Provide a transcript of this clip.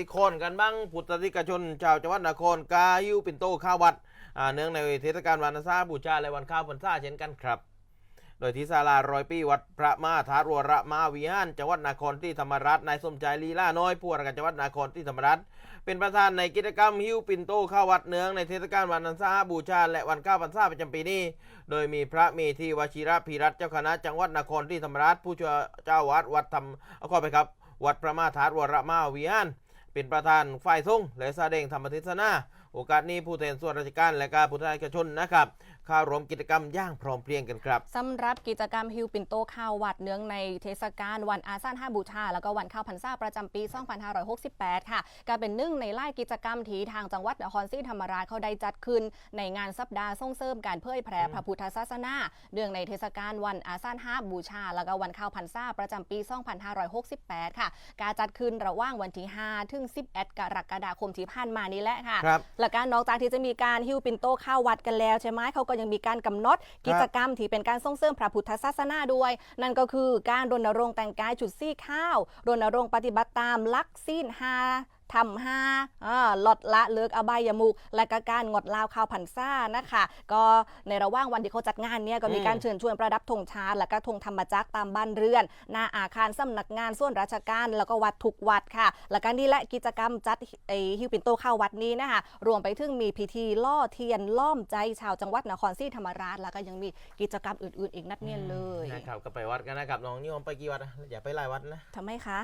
ที่โคนกันบ้างพุทธธิกชน ชาวจังหวัดนครกายิวปิ่นโตข้าววัดเนื่องในเทศกาลวันอาสาบูชาและวันข้าวพรรษาเช่นกันครับ โดยที่ศาลารอยปีวัดพระมาธารวรมาวิหารจังหวัดนครที่ธรรมราชนายสมใจลีลาน้อยผู้ว่าราชการจังหวัดนครที่ธรรมราชเป็นประธานในกิจกรรมฮิวปิ่นโตข้าววัดเนืองในเทศกาลวันอาสาบูชา และวันข้าวพรรษาประจำปีนี้ โดยมีพระเมธีวชิระพีรัตเจ้าคณะจังหวัดนครที่ธรรมราชผู้ช่วยเจ้าวัดวัดธรรมเอาขอไปครับ วัดพระมาธารวรมาวิหาร เป็นประธานฝ่ายทรงและแสดงธรรมเทศนา โอกาสนี้ผู้แทนส่วนราชการและการพุทธศาสนิกชนนะครับเข้าร่วมกิจกรรมอย่างพร้อมเพรียงกันครับสำหรับกิจกรรมฮิวปินโตข้าววัดเนื่องในเทศกาลวันอาซานห้าบูชา แล้วก็วันข้าวพรรษาประจำปี 2568 ค่ะก็เป็นหนึ่งในไล่กิจกรรมที่ทางจังหวัดนครศรีธรรมราชเขาได้จัดขึ้น ในงานสัปดาห์ส่งเสริมการเผยแพร่พระพุทธศาสนาเนื่องในเทศกาลวันอาซานห้าบูชา แล้วก็วันข้าวพรรษาประจำปี 2568 ค่ะ การจัดขึ้นระหว่างวันที่ 5 ถึง 11 กรกฎาคมที่ผ่านมานี้แหละค่ะครับและการนอกจากที่จะมีการฮิ้วปินโตเข้าวัดกันแล้วใช่ไหมเขาก็ยังมีการกำหนดกิจกรรมที่เป็นการส่งเสริมพระพุทธศาสนาด้วย นั่นก็คือการรณรงค์แต่งกายจุดซี่ข้าวรณรงค์ปฏิบัติตามลักซีนหา ทำห้าอ่าลดละเลิกอบายมุก และก็การงดลาวข้าวผันซ่านะคะ ก็ในระหว่างวันที่เขาจัดงานเนี่ยก็มีการเชิญชวนประดับธงชาติและก็ธงธรรมจักรตามบ้านเรือน หน้าอาคารสำนักงานส่วนราชการ แล้วก็วัดทุกวัดค่ะ และก็นี่แหละกิจกรรมจัดไอฮิวปินโตเข้าวัดนี้นะคะรวมไปถึงมีพิธีล่อเทียนล่อมใจชาวจังหวัดนครศรีธรรมราช แล้วก็ยังมีกิจกรรมอื่นๆ อีกนักเนียนเลยนะครับก็ไปวัดกันนะครับน้องนิยมไปกี่วัดนะอย่าไปหลายวัดนะทำไมคะ